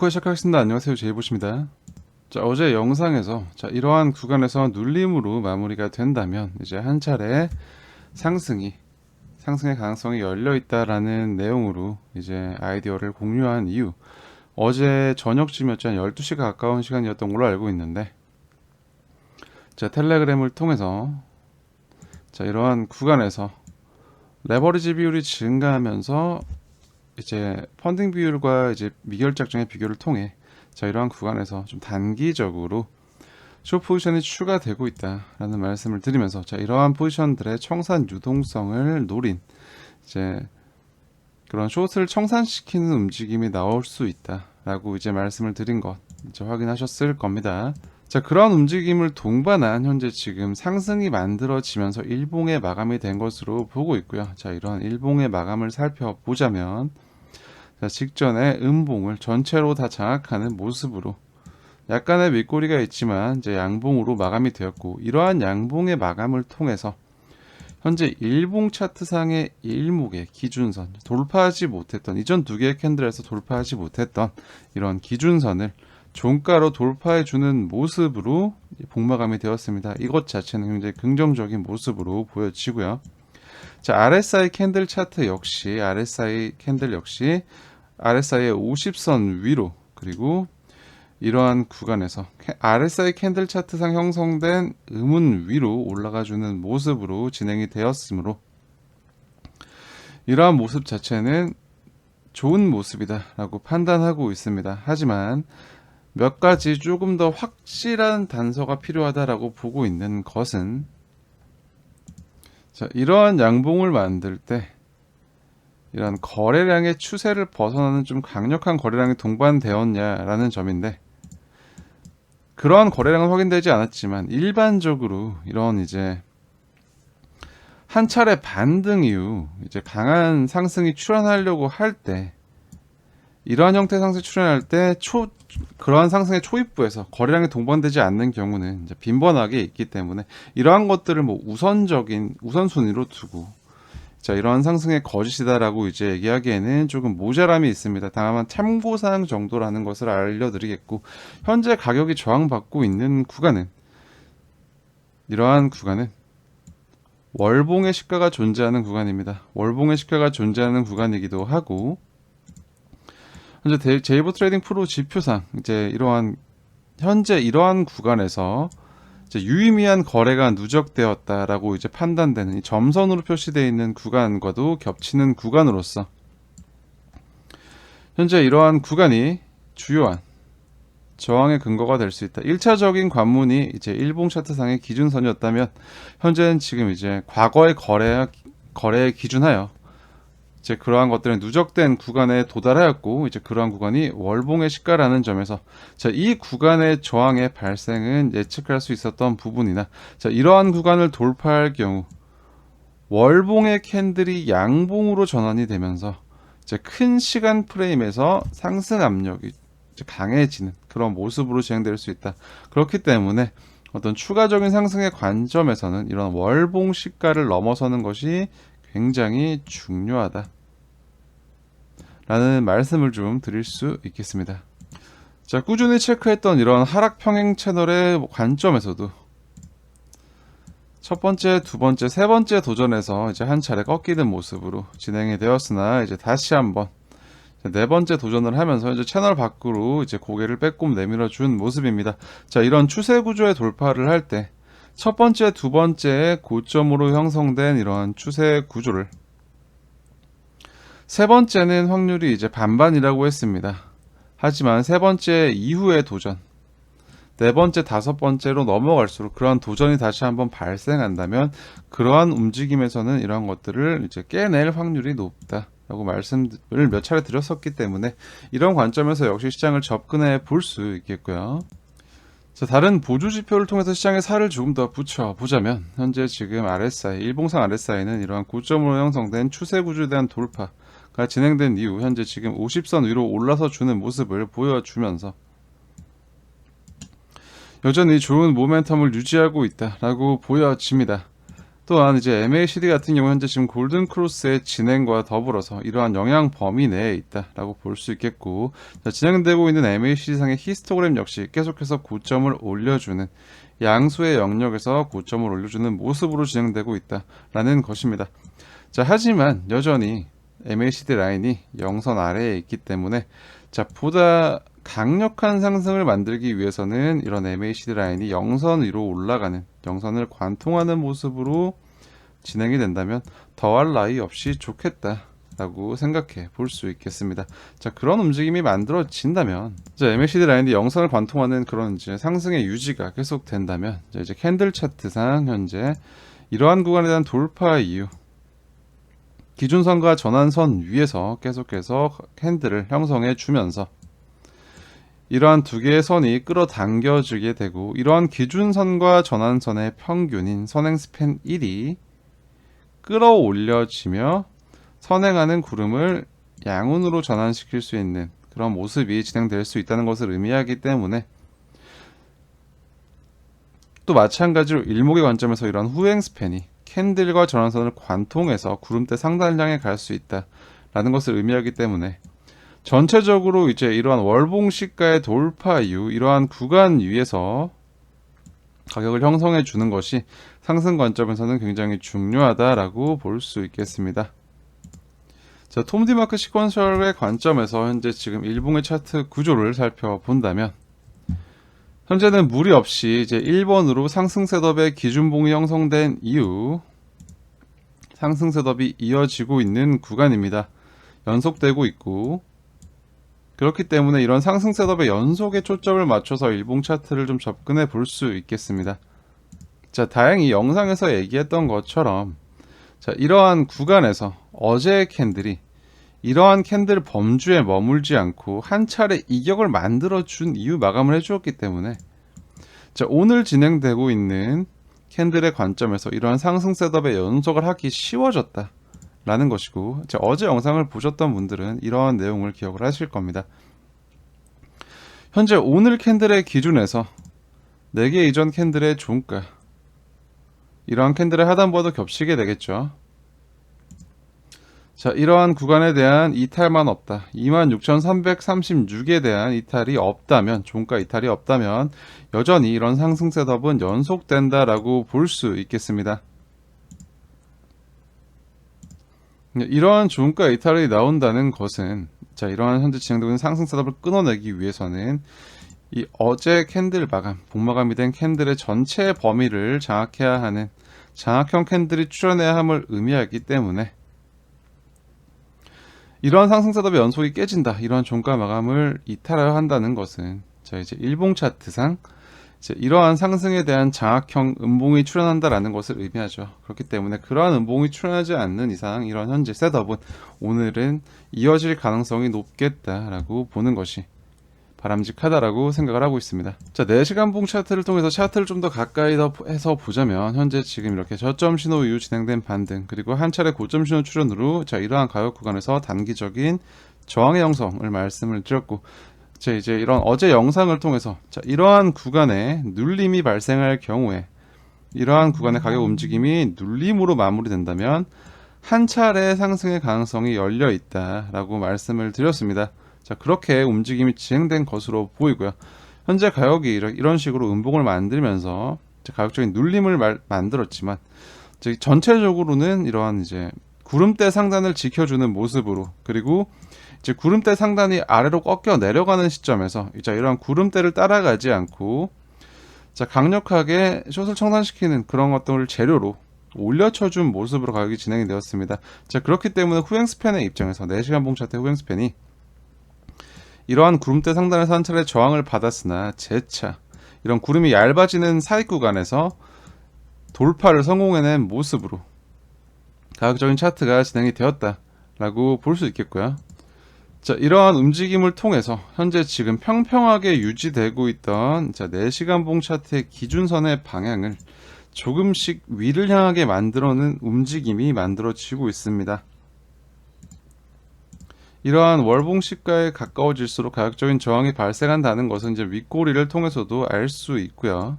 녹화 시작하겠습니다. 안녕하세요. 제이보십니다. 자, 어제 영상에서 자, 이러한 구간에서 눌림으로 마무리가 된다면 이제 한 차례 상승이 상승의 가능성이 열려 있다라는 내용으로 이제 아이디어를 공유한 이유. 어제 저녁쯤이었죠. 한 12시가 가까운 시간이었던 걸로 알고 있는데 자, 텔레그램을 통해서 자, 이러한 구간에서 레버리지 비율이 증가하면서 이제 펀딩 비율과 이제 미결 작정의 비교를 통해 자 이러한 구간에서 좀 단기적으로 숏 포지션이 추가되고 있다라는 말씀을 드리면서 자 이러한 포지션들의 청산 유동성을 노린 이제 그런 숏을 청산시키는 움직임이 나올 수 있다라고 이제 말씀을 드린 것 이제 확인하셨을 겁니다. 자 그러한 움직임을 동반한 현재 지금 상승이 만들어지면서 일봉의 마감이 된 것으로 보고 있고요. 자 이러한 일봉의 마감을 살펴보자면 자, 직전에 음봉을 전체로 다 장악하는 모습으로 약간의 윗꼬리가 있지만 이제 양봉으로 마감이 되었고 이러한 양봉의 마감을 통해서 현재 일봉 차트상의 일목의 기준선 돌파하지 못했던 이전 두 개의 캔들에서 돌파하지 못했던 이런 기준선을 종가로 돌파해 주는 모습으로 복마감이 되었습니다. 이것 자체는 굉장히 긍정적인 모습으로 보여지고요. 자, RSI 캔들 차트 역시 RSI 캔들 역시 RSI의 50선 위로 그리고 이러한 구간에서 RSI 캔들 차트상 형성된 음운 위로 올라가 주는 모습으로 진행이 되었으므로 이러한 모습 자체는 좋은 모습이다라고 판단하고 있습니다. 하지만 몇 가지 조금 더 확실한 단서가 필요하다라고 보고 있는 것은 자, 이러한 양봉을 만들 때 이런 거래량의 추세를 벗어나는 좀 강력한 거래량이 동반되었냐라는 점인데 그러한 거래량은 확인되지 않았지만 일반적으로 이런 이제 한 차례 반등 이후 이제 강한 상승이 출현하려고 할 때 이러한 형태의 상승이 출현할 때 초 그러한 상승의 초입부에서 거래량이 동반되지 않는 경우는 이제 빈번하게 있기 때문에 이러한 것들을 뭐 우선적인 우선순위로 두고 자, 이러한 상승의 거짓이다라고 이제 얘기하기에는 조금 모자람이 있습니다. 다만 참고사항 정도라는 것을 알려드리겠고, 현재 가격이 저항받고 있는 구간은, 이러한 구간은 월봉의 시가가 존재하는 구간입니다. 월봉의 시가가 존재하는 구간이기도 하고, 현재 데- 제이버 트레이딩 프로 지표상, 이제 이러한, 현재 이러한 구간에서 유의미한 거래가 누적되었다라고 이제 판단되는 이 점선으로 표시되어 있는 구간과도 겹치는 구간으로서 현재 이러한 구간이 주요한 저항의 근거가 될 수 있다. 1차적인 관문이 이제 일봉 차트상의 기준선이었다면 현재는 지금 이제 과거의 거래 거래에 기준하여 이제 그러한 것들은 누적된 구간에 도달하였고 이제 그러한 구간이 월봉의 시가라는 점에서 자, 이 구간의 저항의 발생은 예측할 수 있었던 부분이나 자, 이러한 구간을 돌파할 경우 월봉의 캔들이 양봉으로 전환이 되면서 이제 큰 시간 프레임에서 상승 압력이 강해지는 그런 모습으로 진행될 수 있다. 그렇기 때문에 어떤 추가적인 상승의 관점에서는 이런 월봉 시가를 넘어서는 것이 굉장히 중요하다. 라는 말씀을 좀 드릴 수 있겠습니다. 자, 꾸준히 체크했던 이런 하락 평행 채널의 관점에서도 첫 번째, 두 번째, 세 번째 도전에서 이제 한 차례 꺾이는 모습으로 진행이 되었으나 이제 다시 한번 네 번째 도전을 하면서 이제 채널 밖으로 이제 고개를 빼꼼 내밀어 준 모습입니다. 자, 이런 추세 구조의 돌파를 할때 첫 번째, 두 번째 고점으로 형성된 이러한 추세 구조를 세 번째는 확률이 이제 반반이라고 했습니다. 하지만 세 번째 이후의 도전, 네 번째, 다섯 번째로 넘어갈수록 그러한 도전이 다시 한번 발생한다면 그러한 움직임에서는 이러한 것들을 이제 깨낼 확률이 높다라고 말씀을 몇 차례 드렸었기 때문에 이런 관점에서 역시 시장을 접근해 볼 수 있겠고요. 자, 다른 보조 지표를 통해서 시장의 살을 조금 더 붙여 보자면 현재 지금 RSI, 일봉상 RSI는 이러한 고점으로 형성된 추세 구조에 대한 돌파가 진행된 이후 현재 지금 50선 위로 올라서 주는 모습을 보여주면서 여전히 좋은 모멘텀을 유지하고 있다라고 보여집니다. 또한 이제 MACD 같은 경우 현재 지금 골든 크로스의 진행과 더불어서 이러한 영향 범위 내에 있다라고 볼 수 있겠고 자, 진행되고 있는 MACD 상의 히스토그램 역시 계속해서 고점을 올려주는 양수의 영역에서 고점을 올려주는 모습으로 진행되고 있다라는 것입니다. 자 하지만 여전히 MACD 라인이 영선 아래에 있기 때문에 자 보다 강력한 상승을 만들기 위해서는 이런 MACD 라인이 영선 위로 올라가는 영선을 관통하는 모습으로 진행이 된다면 더할 나위 없이 좋겠다 라고 생각해 볼 수 있겠습니다. 자 그런 움직임이 만들어진다면 자 MACD 라인이 영선을 관통하는 그런 이제 상승의 유지가 계속 된다면 자, 이제 캔들 차트상 현재 이러한 구간에 대한 돌파 이후 기준선과 전환선 위에서 계속해서 캔들을 형성해 주면서 이러한 두 개의 선이 끌어당겨지게 되고 이러한 기준선과 전환선의 평균인 선행 스팬 1이 끌어올려지며 선행하는 구름을 양운으로 전환시킬 수 있는 그런 모습이 진행될 수 있다는 것을 의미하기 때문에 또 마찬가지로 일목의 관점에서 이런 후행 스팬이 캔들과 전환선을 관통해서 구름대 향해 갈수 있다라는 것을 의미하기 때문에 전체적으로 이제 이러한 월봉 시가의 돌파 이후 이러한 구간 위에서 가격을 형성해 주는 것이 상승 관점에서는 굉장히 중요하다라고 볼 수 있겠습니다. 자, 톰디마크 시퀀셜의 관점에서 현재 지금 일봉의 차트 구조를 살펴본다면 현재는 무리 없이 이제 1번으로 상승 셋업의 기준봉이 형성된 이후 상승 셋업이 이어지고 있는 구간입니다. 연속되고 있고 그렇기 때문에 이런 상승 셋업의 연속에 초점을 맞춰서 일봉 차트를 좀 접근해 볼 수 있겠습니다. 자, 다행히 영상에서 얘기했던 것처럼 자, 이러한 구간에서 어제의 캔들이 이러한 캔들 범주에 머물지 않고 한 차례 이격을 만들어 준 이후 마감을 해 주었기 때문에 자, 오늘 진행되고 있는 캔들의 관점에서 이러한 상승 셋업의 연속을 하기 쉬워졌다. 라는 것이고 자, 어제 영상을 보셨던 분들은 이러한 내용을 기억을 하실 겁니다. 현재 오늘 캔들의 기준에서 4개 이전 캔들의 종가 이러한 캔들의 하단부와도 겹치게 되겠죠. 자, 이러한 구간에 대한 이탈만 없다. 26,336에 대한 이탈이 없다면, 종가 이탈이 없다면, 여전히 이런 상승 셋업은 연속된다라고 볼 수 있겠습니다. 이러한 종가 이탈이 나온다는 것은 자 이러한 현재 진행되고 있는 상승 셋업을 끊어내기 위해서는 이 어제 캔들 마감, 복마감이 된 캔들의 전체 범위를 장악해야 하는 장악형 캔들이 출현해야 함을 의미하기 때문에 이러한 상승 셋업의 연속이 깨진다. 이러한 종가 마감을 이탈하여 한다는 것은 자 이제 일봉 차트상 이러한 상승에 대한 장악형 음봉이 출현한다라는 것을 의미하죠. 그렇기 때문에 그러한 음봉이 출현하지 않는 이상 이런 현재 셋업은 오늘은 이어질 가능성이 높겠다라고 보는 것이 바람직하다라고 생각을 하고 있습니다. 자, 4시간 봉 차트를 통해서 차트를 좀 더 가까이 더 해서 보자면 현재 지금 이렇게 저점 신호 이후 진행된 반등 그리고 한 차례 고점 신호 출현으로 자, 이러한 가격 구간에서 단기적인 저항의 형성을 말씀을 드렸고 자, 이제 이런 어제 영상을 통해서 자, 이러한 구간에 눌림이 발생할 경우에 이러한 구간의 가격 움직임이 눌림으로 마무리된다면 한 차례 상승의 가능성이 열려 있다라고 말씀을 드렸습니다. 자, 그렇게 움직임이 진행된 것으로 보이고요. 현재 가격이 이런- 식으로 음봉을 만들면서 자, 가격적인 눌림을 말- 만들었지만 즉 전체적으로는 이러한 이제 구름대 상단을 지켜주는 모습으로 그리고 이제 구름대 상단이 아래로 꺾여 내려가는 시점에서 이제 이러한 구름대를 따라가지 않고 자 강력하게 숏을 청산시키는 그런 것들을 재료로 올려쳐준 모습으로 가격이 진행이 되었습니다. 자 그렇기 때문에 후행 스팬의 입장에서 4시간 봉 차트 후행 스팬이 이러한 구름대 상단에서 한 차례 저항을 받았으나 재차 이런 구름이 얇아지는 사이 구간에서 돌파를 성공해낸 모습으로 가격적인 차트가 진행이 되었다라고 볼 수 있겠고요. 자, 이러한 움직임을 통해서 현재 지금 평평하게 유지되고 있던 자, 4시간 봉 차트의 기준선의 방향을 조금씩 위를 향하게 만들어는 움직임이 만들어지고 있습니다. 이러한 월봉 시가에 가까워질수록 가격적인 저항이 발생한다는 것은 이제 윗꼬리를 통해서도 알 수 있고요.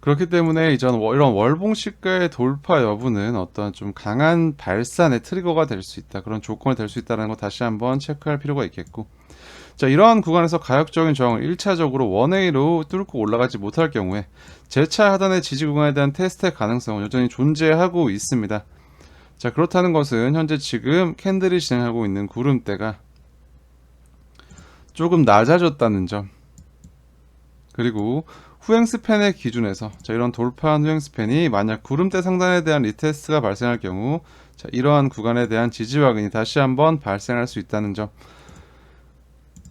그렇기 때문에 이전 월- 이런 월봉 시가의 돌파 여부는 어떤 좀 강한 발산의 트리거가 될 수 있다. 그런 조건이 될 수 있다는 거 다시 한번 체크할 필요가 있겠고. 자, 이러한 구간에서 가역적인 저항을 1차적으로 원웨이로 뚫고 올라가지 못할 경우에 재차 하단의 지지 구간에 대한 테스트의 가능성은 여전히 존재하고 있습니다. 자, 그렇다는 것은 현재 지금 캔들이 진행하고 있는 구름대가 조금 낮아졌다는 점. 그리고 후행 스팬의 기준에서 자, 이런 돌파한 후행 스팬이 만약 구름대 상단에 대한 리테스트가 발생할 경우 자, 이러한 구간에 대한 지지 확인이 다시 한번 발생할 수 있다는 점.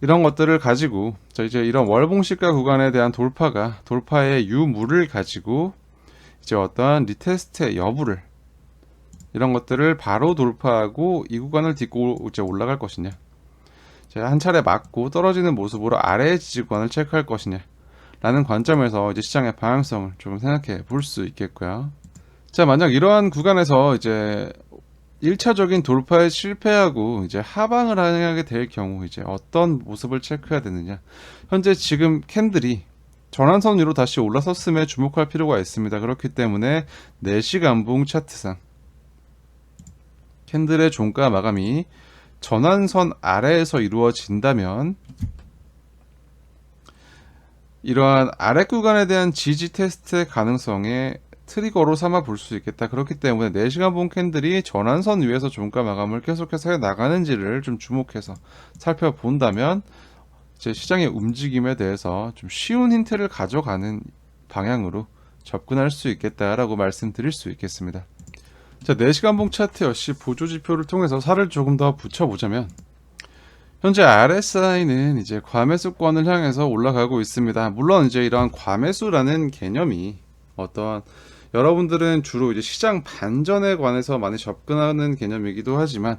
이런 것들을 가지고 자 이제 이런 월봉시가 구간에 대한 돌파가 돌파의 유무를 가지고 이제 어떠한 리테스트의 여부를 이런 것들을 바로 돌파하고 이 구간을 딛고 이제 올라갈 것이냐 자, 한 차례 맞고 떨어지는 모습으로 아래의 지지권을 체크할 것이냐 라는 관점에서 이제 시장의 방향성을 조금 생각해 볼 수 있겠고요. 자, 만약 이러한 구간에서 이제 1차적인 돌파에 실패하고 이제 하방을 하게 될 경우 이제 어떤 모습을 체크해야 되느냐. 현재 지금 캔들이 전환선 위로 다시 올라섰음에 주목할 필요가 있습니다. 그렇기 때문에 4시간 봉 차트상 캔들의 종가 마감이 전환선 아래에서 이루어진다면 이러한 아래 구간에 대한 지지 테스트의 가능성에 트리거로 삼아 볼 수 있겠다. 그렇기 때문에 4시간 봉 캔들이 전환선 위에서 종가 마감을 계속해서 해 나가는지를 좀 주목해서 살펴본다면 제 시장의 움직임에 대해서 좀 쉬운 힌트를 가져가는 방향으로 접근할 수 있겠다라고 말씀드릴 수 있겠습니다. 자, 4시간 봉 차트 역시 보조 지표를 통해서 살을 조금 더 붙여보자면 현재 RSI는 이제 과매수권을 향해서 올라가고 있습니다. 물론 이제 이러한 과매수라는 개념이 어떤 여러분들은 주로 이제 시장 반전에 관해서 많이 접근하는 개념이기도 하지만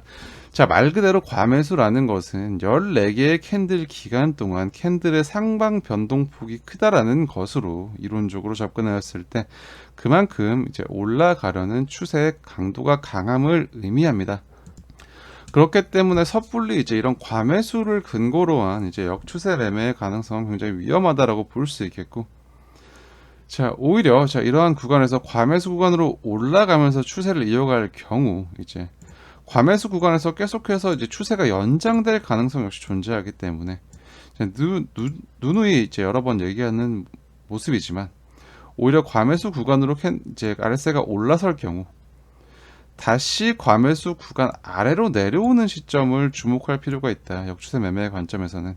자, 말 그대로 과매수라는 것은 14개의 캔들 기간 동안 캔들의 상방 변동폭이 크다라는 것으로 이론적으로 접근하였을 때 그만큼 이제 올라가려는 추세의 강도가 강함을 의미합니다. 그렇기 때문에 섣불리 이제 이런 과매수를 근거로 한 이제 역추세 매매의 가능성은 굉장히 위험하다라고 볼 수 있겠고. 자 오히려 자 이러한 구간에서 과매수 구간으로 올라가면서 추세를 이어갈 경우 이제 과매수 구간에서 계속해서 이제 추세가 연장될 가능성 역시 존재하기 때문에 누, 누, 누누이 이제 여러 번 얘기하는 모습이지만 오히려 과매수 구간으로 캔, 이제 RSI가 올라설 경우 다시 과매수 구간 아래로 내려오는 시점을 주목할 필요가 있다. 역추세 매매의 관점에서는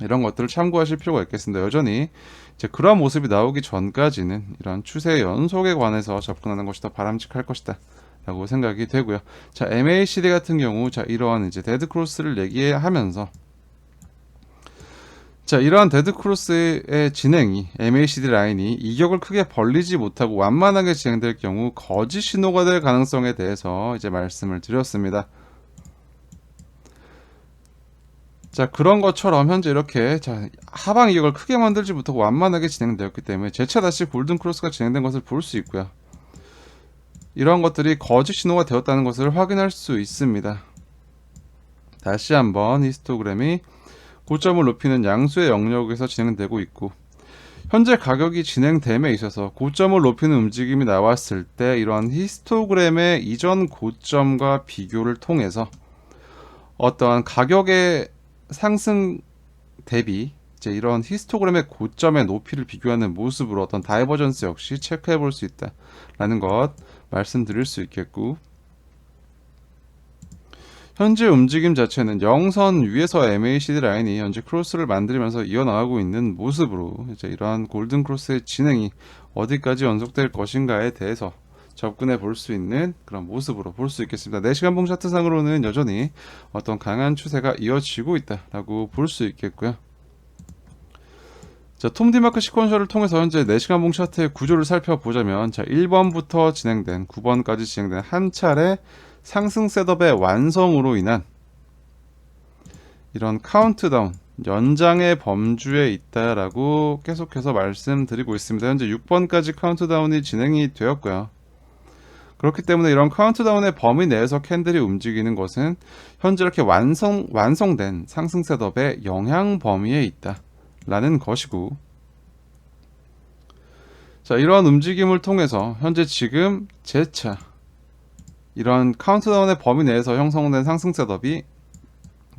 이런 것들을 참고하실 필요가 있겠습니다. 여전히 이제 그러한 모습이 나오기 전까지는 이런 추세 연속에 관해서 접근하는 것이 더 바람직할 것이다. 라고 생각이 되고요. 자, MACD 같은 경우, 자, 이러한 이제 데드 크로스를 얘기하면서 자, 이러한 데드 크로스의 진행이 MACD 라인이 이격을 크게 벌리지 못하고 완만하게 진행될 경우 거짓 신호가 될 가능성에 대해서 이제 말씀을 드렸습니다. 자, 그런 것처럼 현재 이렇게 자, 하방 이격을 크게 만들지 못하고 완만하게 진행되었기 때문에 재차 다시 골든 크로스가 진행된 것을 볼 수 있고요. 이러한 것들이 거짓 신호가 되었다는 것을 확인할 수 있습니다. 다시 한번 히스토그램이 고점을 높이는 양수의 영역에서 진행되고 있고 현재 가격이 진행됨에 있어서 고점을 높이는 움직임이 나왔을 때 이러한 히스토그램의 이전 고점과 비교를 통해서 어떠한 가격의 상승 대비 이제 이런 히스토그램의 고점의 높이를 비교하는 모습으로 어떤 다이버전스 역시 체크해 볼 수 있다라는 것 말씀드릴 수 있겠고 현재 움직임 자체는 영선 위에서 MACD 라인이 현재 크로스를 만들면서 이어나가고 있는 모습으로 이제 이러한 골든 크로스의 진행이 어디까지 연속될 것인가에 대해서 접근해 볼 수 있는 그런 모습으로 볼 수 있겠습니다. 4시간 봉 차트상으로는 여전히 어떤 강한 추세가 이어지고 있다라고 볼 수 있겠고요. 자, 톰 디마크 시퀀셜을 통해서 현재 4시간 봉 차트의 구조를 살펴보자면 자, 1번부터 진행된 9번까지 진행된 한 차례 상승 셋업의 완성으로 인한 이런 카운트다운 연장의 범주에 있다라고 계속해서 말씀드리고 있습니다. 현재 6번까지 카운트다운이 진행이 되었고요. 그렇기 때문에 이런 카운트다운의 범위 내에서 캔들이 움직이는 것은 현재 이렇게 완성 완성된 상승 셋업의 영향 범위에 있다라는 것이고 자, 이러한 움직임을 통해서 현재 지금 재차 이러한 카운트다운의 범위 내에서 형성된 상승 셋업이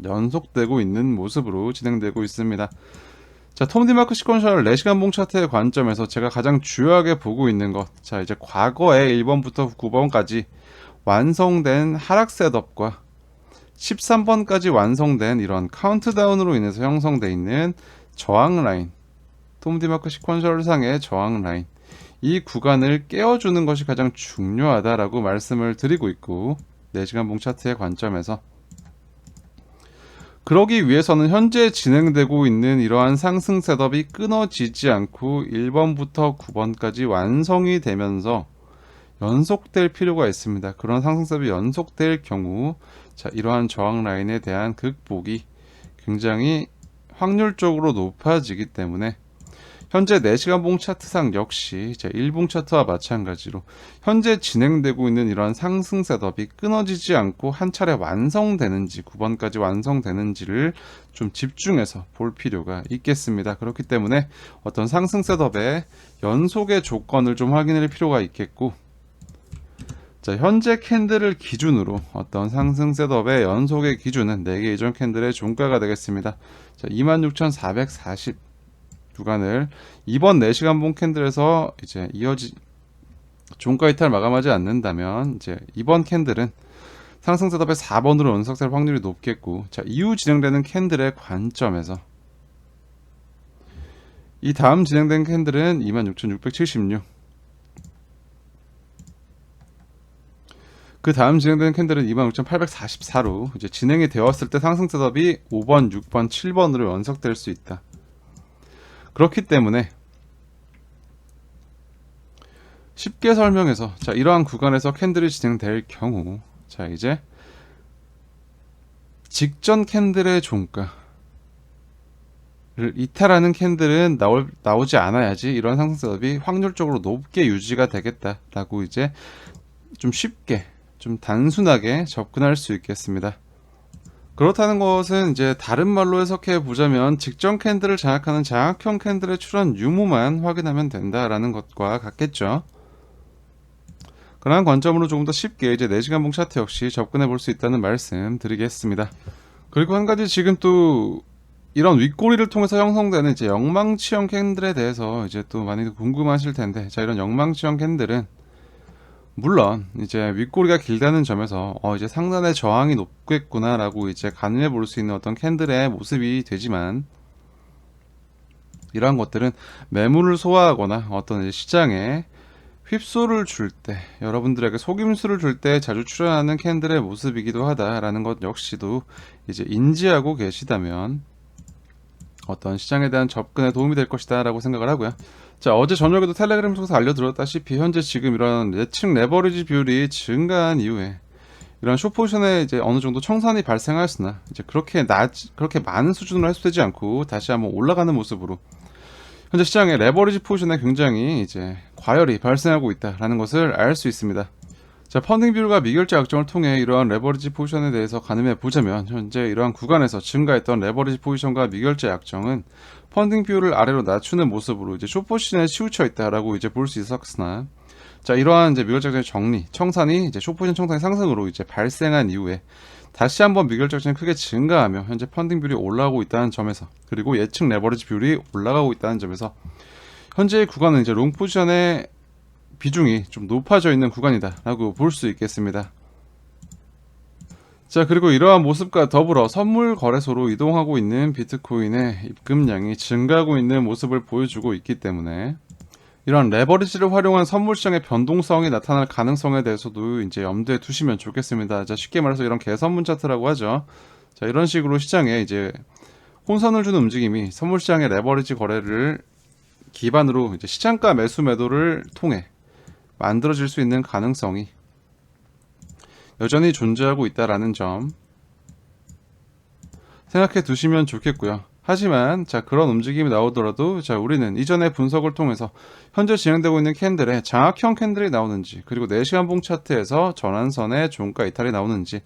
연속되고 있는 모습으로 진행되고 있습니다. 자, 톰 디마크 시퀀셜 4시간 봉 차트의 관점에서 제가 가장 주요하게 보고 있는 것. 자, 이제 과거에 1번부터 9번까지 완성된 하락 셋업과 13번까지 완성된 이런 카운트다운으로 인해서 형성돼 있는 저항 라인. 톰 디마크 시퀀셜 상의 저항 라인. 이 구간을 깨워주는 것이 가장 중요하다라고 말씀을 드리고 있고 4시간 봉 차트의 관점에서 그러기 위해서는 현재 진행되고 있는 이러한 상승 셋업이 끊어지지 않고 1번부터 9번까지 완성이 되면서 연속될 필요가 있습니다. 그런 상승 셋업이 연속될 경우 자, 이러한 저항 라인에 대한 극복이 굉장히 확률적으로 높아지기 때문에 현재 4시간 봉 차트상 역시 제 1봉 차트와 마찬가지로 현재 진행되고 있는 이러한 상승 셋업이 끊어지지 않고 한 차례 완성되는지 9번까지 완성되는지를 좀 집중해서 볼 필요가 있겠습니다. 그렇기 때문에 어떤 상승 셋업의 연속의 조건을 좀 확인할 필요가 있겠고 자, 현재 캔들을 기준으로 어떤 상승 셋업의 연속의 기준은 4개 이전 캔들의 종가가 되겠습니다. 자, 26,440 구간을 이번 4시간 봉 캔들에서 이제 이어지 종가 이탈 마감하지 않는다면 이제 이번 캔들은 상승 셋업의 4번으로 연속될 확률이 높겠고 자 이후 진행되는 캔들의 관점에서 이 다음 진행된 캔들은 26,676. 그 다음 진행되는 캔들은 26,844로 이제 진행이 되었을 때 상승 셋업이 5번, 6번, 7번으로 연속될 수 있다. 그렇기 때문에 쉽게 설명해서 자 이러한 구간에서 캔들이 진행될 경우 자 이제 직전 캔들의 종가를 이탈하는 캔들은 나올, 나오지 않아야지 이런 상승 셋업이 확률적으로 높게 유지가 되겠다라고 이제 좀 쉽게 좀 단순하게 접근할 수 있겠습니다. 그렇다는 것은 이제 다른 말로 해석해 보자면 직전 캔들을 장악하는 장악형 캔들의 출현 유무만 확인하면 된다라는 것과 같겠죠. 그러한 관점으로 조금 더 쉽게 이제 4시간 봉 차트 역시 접근해 볼 수 있다는 말씀 드리겠습니다. 그리고 한 가지 지금 또 이런 윗꼬리를 통해서 형성되는 이제 영망치형 캔들에 대해서 이제 또 많이 궁금하실 텐데 자 이런 영망치형 캔들은 물론 이제 윗꼬리가 길다는 점에서 어 이제 상단의 저항이 높겠구나 라고 이제 가늠해 볼 수 있는 어떤 캔들의 모습이 되지만 이러한 것들은 매물을 소화하거나 어떤 시장에 휩소를 줄 때 여러분들에게 속임수를 줄 때 자주 출현하는 캔들의 모습이기도 하다라는 것 역시도 이제 인지하고 계시다면 어떤 시장에 대한 접근에 도움이 될 것이다 라고 생각을 하고요. 자 어제 저녁에도 텔레그램 통해서 알려드렸다시피 현재 지금 이런 예측 레버리지 비율이 증가한 이후에 이런 숏포지션에 이제 어느 정도 청산이 발생하였으나 이제 그렇게 낮 그렇게 많은 수준으로 해소되지 않고 다시 한번 올라가는 모습으로 현재 시장의 레버리지 포지션에 굉장히 이제 과열이 발생하고 있다라는 것을 알 수 있습니다. 자, 펀딩 비율과 미결제 약정을 통해 이러한 레버리지 포지션에 대해서 가늠해 보자면 현재 이러한 구간에서 증가했던 레버리지 포지션과 미결제 약정은 펀딩 비율을 아래로 낮추는 모습으로 이제 쇼포지션에 치우쳐 있다라고 이제 볼 수 있었으나 자 이러한 이제 미결제 약정의 정리 청산이 이제 쇼포지션 청산의 상승으로 이제 발생한 이후에 다시 한번 미결제 약정이 크게 증가하며 현재 펀딩 비율이 올라가고 있다는 점에서 그리고 예측 레버리지 비율이 올라가고 있다는 점에서 현재의 구간은 이제 롱 포지션의 비중이 좀 높아져 있는 구간이다 라고 볼 수 있겠습니다. 자 그리고 이러한 모습과 더불어 선물 거래소로 이동하고 있는 비트코인의 입금량이 증가하고 있는 모습을 보여주고 있기 때문에 이러한 레버리지를 활용한 선물 시장의 변동성이 나타날 가능성에 대해서도 이제 염두에 두시면 좋겠습니다. 자 쉽게 말해서 이런 개선문 차트라고 하죠. 자 이런 식으로 시장에 이제 혼선을 주는 움직임이 선물 시장의 레버리지 거래를 기반으로 이제 시장가 매수 매도를 통해 만들어질 수 있는 가능성이 여전히 존재하고 있다라는 점 생각해 두시면 좋겠고요. 하지만 자 그런 움직임이 나오더라도 자 우리는 이전의 분석을 통해서 현재 진행되고 있는 캔들에 장악형 캔들이 나오는지 그리고 4시간 봉 차트에서 전환선의 종가 이탈이 나오는지를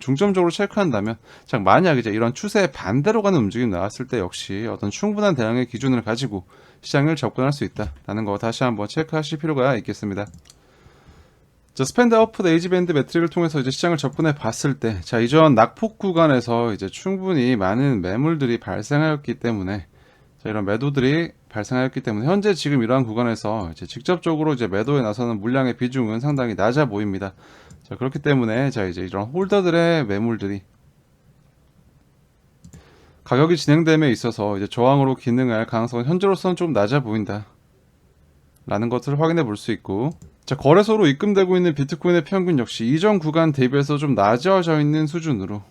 중점적으로 체크한다면 자 만약 이제 이런 추세에 반대로 가는 움직임이 나왔을 때 역시 어떤 충분한 대응의 기준을 가지고 시장을 접근할 수 있다라는 거 다시 한번 체크하실 필요가 있겠습니다. 자, 스펜드 아웃풋 에이지 밴드 매트릭을 통해서 이제 시장을 접근해 봤을 때, 자, 이전 낙폭 구간에서 이제 충분히 많은 매물들이 발생하였기 때문에, 자, 이런 매도들이 발생하였기 때문에, 현재 지금 이러한 구간에서 이제 직접적으로 이제 매도에 나서는 물량의 비중은 상당히 낮아 보입니다. 자, 그렇기 때문에, 자, 이제 이런 홀더들의 매물들이 가격이 진행됨에 있어서 이제 저항으로 기능할 가능성은 현재로서는 좀 낮아 보인다. 라는 것을 확인해 볼 수 있고, 자, 거래소로 입금되고 있는 비트코인의 평균 역시 이전 구간 대비해서 좀 낮아져 있는 수준으로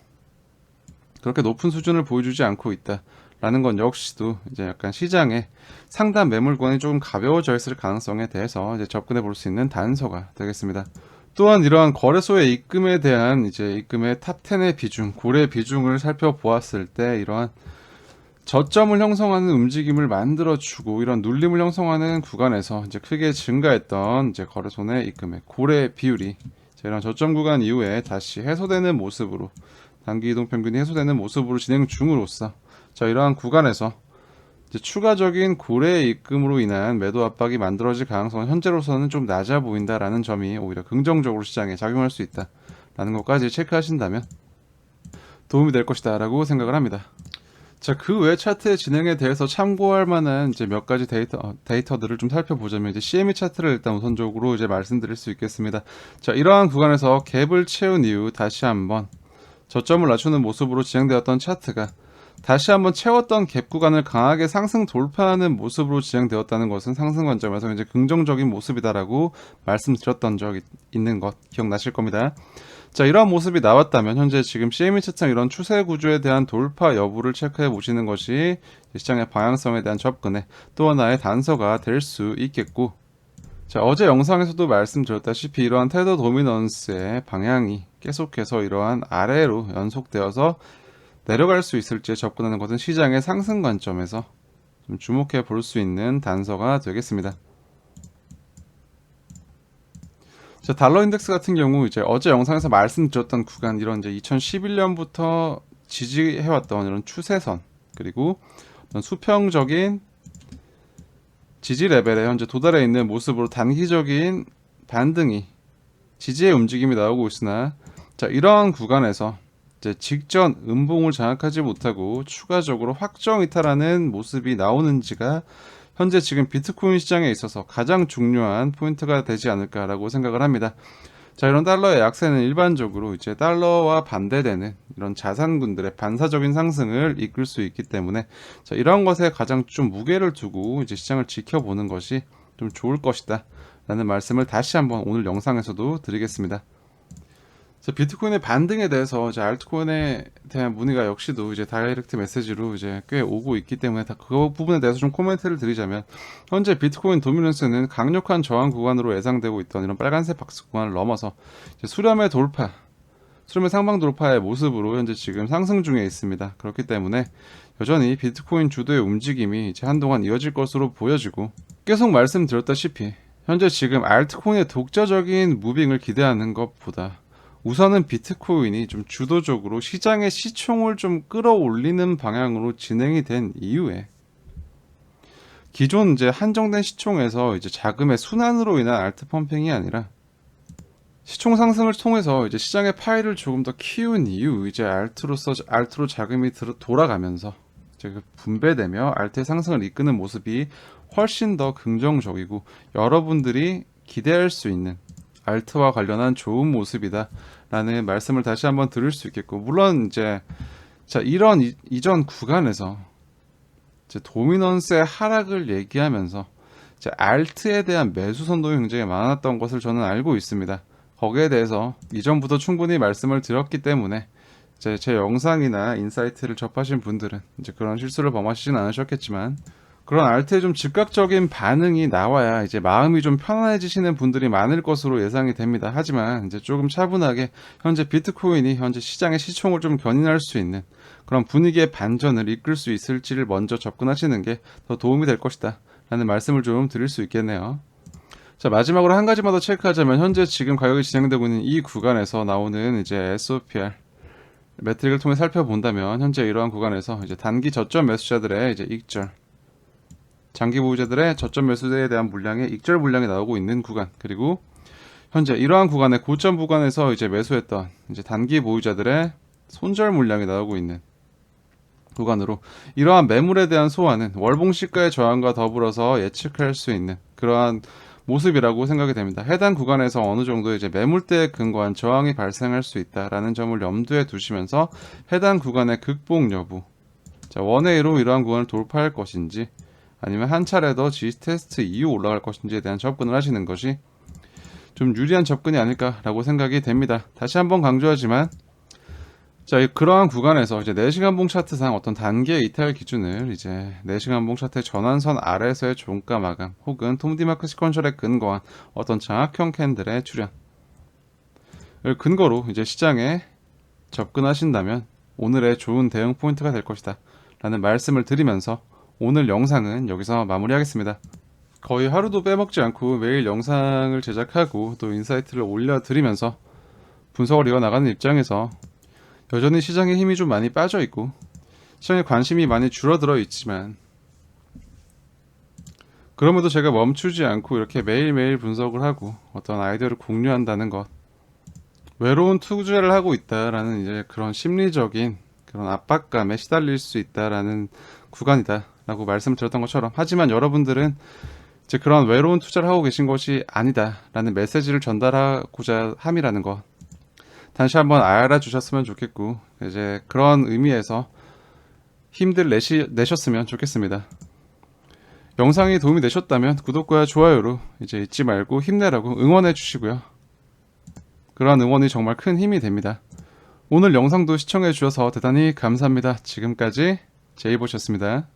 그렇게 높은 수준을 보여주지 않고 있다. 라는 건 역시도 이제 약간 시장에 상단 매물권이 조금 가벼워져 있을 가능성에 대해서 이제 접근해 볼 수 있는 단서가 되겠습니다. 또한 이러한 거래소의 입금에 대한 이제 입금의 탑 10의 비중, 고래 비중을 살펴보았을 때 이러한 저점을 형성하는 움직임을 만들어주고 이런 눌림을 형성하는 구간에서 이제 크게 증가했던 이제 거래소 내 입금의 고래 비율이 이런 저점 구간 이후에 다시 해소되는 모습으로 단기 이동 평균이 해소되는 모습으로 진행 중으로서 자 이러한 구간에서 추가적인 고래 입금으로 인한 매도 압박이 만들어질 가능성은 현재로서는 좀 낮아 보인다라는 점이 오히려 긍정적으로 시장에 작용할 수 있다라는 것까지 체크하신다면 도움이 될 것이다라고 생각을 합니다. 자, 그 외 차트의 진행에 대해서 참고할 만한 이제 몇 가지 데이터, 어, 데이터들을 좀 살펴보자면 이제 CME 차트를 일단 우선적으로 이제 말씀드릴 수 있겠습니다. 자, 이러한 구간에서 갭을 채운 이후 다시 한번 저점을 낮추는 모습으로 진행되었던 차트가 다시 한번 채웠던 갭 구간을 강하게 상승 돌파하는 모습으로 진행되었다는 것은 상승 관점에서 이제 긍정적인 모습이다라고 말씀드렸던 적이 있는 것 기억나실 겁니다. 자, 이러한 모습이 나왔다면 현재 지금 CME 차트상 이런 추세 구조에 대한 돌파 여부를 체크해 보시는 것이 시장의 방향성에 대한 접근에 또 하나의 단서가 될 수 있겠고 자, 어제 영상에서도 말씀드렸다시피 이러한 테더 도미넌스의 방향이 계속해서 이러한 아래로 연속되어서 내려갈 수 있을지 접근하는 것은 시장의 상승 관점에서 좀 주목해 볼 수 있는 단서가 되겠습니다. 자, 달러 인덱스 같은 경우 이제 어제 영상에서 말씀드렸던 구간 이런 이제 2011년부터 지지해왔던 이런 추세선 그리고 어떤 수평적인 지지 레벨에 현재 도달해 있는 모습으로 단기적인 반등이 지지의 움직임이 나오고 있으나 자 이러한 구간에서 이제 직전 음봉을 장악하지 못하고 추가적으로 확정 이탈하는 모습이 나오는지가 현재 지금 비트코인 시장에 있어서 가장 중요한 포인트가 되지 않을까라고 생각을 합니다. 자, 이런 달러의 약세는 일반적으로 이제 달러와 반대되는 이런 자산군들의 반사적인 상승을 이끌 수 있기 때문에 자, 이러한 것에 가장 좀 무게를 두고 이제 시장을 지켜보는 것이 좀 좋을 것이다. 라는 말씀을 다시 한번 오늘 영상에서도 드리겠습니다. 자, 비트코인의 반등에 대해서 이제 알트코인에 대한 문의가 역시도 이제 다이렉트 메시지로 이제 꽤 오고 있기 때문에 다 그 부분에 대해서 좀 코멘트를 드리자면 현재 비트코인 도미넌스는 강력한 저항 구간으로 예상되고 있던 이런 빨간색 박스 구간을 넘어서 수렴의 돌파, 수렴의 상방 돌파의 모습으로 현재 지금 상승 중에 있습니다. 그렇기 때문에 여전히 비트코인 주도의 움직임이 이제 한동안 이어질 것으로 보여지고 계속 말씀드렸다시피 현재 지금 알트코인의 독자적인 무빙을 기대하는 것보다 우선은 비트코인이 좀 주도적으로 시장의 시총을 좀 끌어올리는 방향으로 진행이 된 이후에 기존 이제 한정된 시총에서 이제 자금의 순환으로 인한 알트 펌핑이 아니라 시총 상승을 통해서 이제 시장의 파일을 조금 더 키운 이후 이제 알트로서 알트로 자금이 들어 돌아가면서 그 분배되며 알트의 상승을 이끄는 모습이 훨씬 더 긍정적이고 여러분들이 기대할 수 있는 알트와 관련한 좋은 모습이다 라는 말씀을 다시 한번 들을 수 있겠고 물론 이제 자 이런 이, 이전 구간에서 이제 도미넌스의 하락을 얘기하면서 이제 알트에 대한 매수 선동이 굉장히 많았던 것을 저는 알고 있습니다. 거기에 대해서 이전부터 충분히 말씀을 드렸기 때문에 제, 제 영상이나 인사이트를 접하신 분들은 이제 그런 실수를 범하시진 않으셨겠지만 그런 알트의 좀 즉각적인 반응이 나와야 이제 마음이 좀 편안해지시는 분들이 많을 것으로 예상이 됩니다. 하지만 이제 조금 차분하게 현재 비트코인이 현재 시장의 시총을 좀 견인할 수 있는 그런 분위기의 반전을 이끌 수 있을지를 먼저 접근하시는 게 더 도움이 될 것이다. 라는 말씀을 좀 드릴 수 있겠네요. 자, 마지막으로 한 가지만 더 체크하자면 현재 지금 가격이 진행되고 있는 이 구간에서 나오는 이제 SOPR 매트릭을 통해 살펴본다면 현재 이러한 구간에서 이제 단기 저점 매수자들의 이제 익절 장기 보유자들의 저점 매수에 대한 물량의 익절 물량이 나오고 있는 구간 그리고 현재 이러한 구간의 고점 구간에서 이제 매수했던 이제 단기 보유자들의 손절 물량이 나오고 있는 구간으로 이러한 매물에 대한 소화는 월봉 시가의 저항과 더불어서 예측할 수 있는 그러한 모습이라고 생각이 됩니다. 해당 구간에서 어느 정도 이제 매물대에 근거한 저항이 발생할 수 있다라는 점을 염두에 두시면서 해당 구간의 극복 여부, 자 원웨이로 이러한 구간을 돌파할 것인지 아니면 한 차례 더 G 테스트 이후 올라갈 것인지에 대한 접근을 하시는 것이 좀 유리한 접근이 아닐까라고 생각이 됩니다. 다시 한번 강조하지만 자, 이- 그러한 구간에서 이제 4시간 봉 차트상 어떤 단계 이탈 기준을 이제 4시간 봉 차트의 전환선 아래에서의 종가 마감 혹은 톰디마크 시퀀셜에 근거한 어떤 장악형 캔들의 출현을 근거로 이제 시장에 접근하신다면 오늘의 좋은 대응 포인트가 될 것이다. 라는 말씀을 드리면서 오늘 영상은 여기서 마무리하겠습니다. 거의 하루도 빼먹지 않고 매일 영상을 제작하고 또 인사이트를 올려드리면서 분석을 이어나가는 입장에서 여전히 시장에 힘이 좀 많이 빠져 있고 시장에 관심이 많이 줄어들어 있지만 그럼에도 제가 멈추지 않고 이렇게 매일매일 분석을 하고 어떤 아이디어를 공유한다는 것 외로운 투자를 하고 있다라는 이제 그런 심리적인 그런 압박감에 시달릴 수 있다라는 구간이다 라고 말씀을 드렸던 것처럼 하지만 여러분들은 이제 그런 외로운 투자를 하고 계신 것이 아니다 라는 메시지를 전달하고자 함이라는 것 다시 한번 알아주셨으면 좋겠고 이제 그런 의미에서 힘들 내시, 내셨으면 좋겠습니다. 영상이 도움이 되셨다면 구독과 좋아요로 이제 잊지 말고 힘내라고 응원해 주시고요. 그러한 응원이 정말 큰 힘이 됩니다. 오늘 영상도 시청해 주셔서 대단히 감사합니다. 지금까지 제이보셨습니다.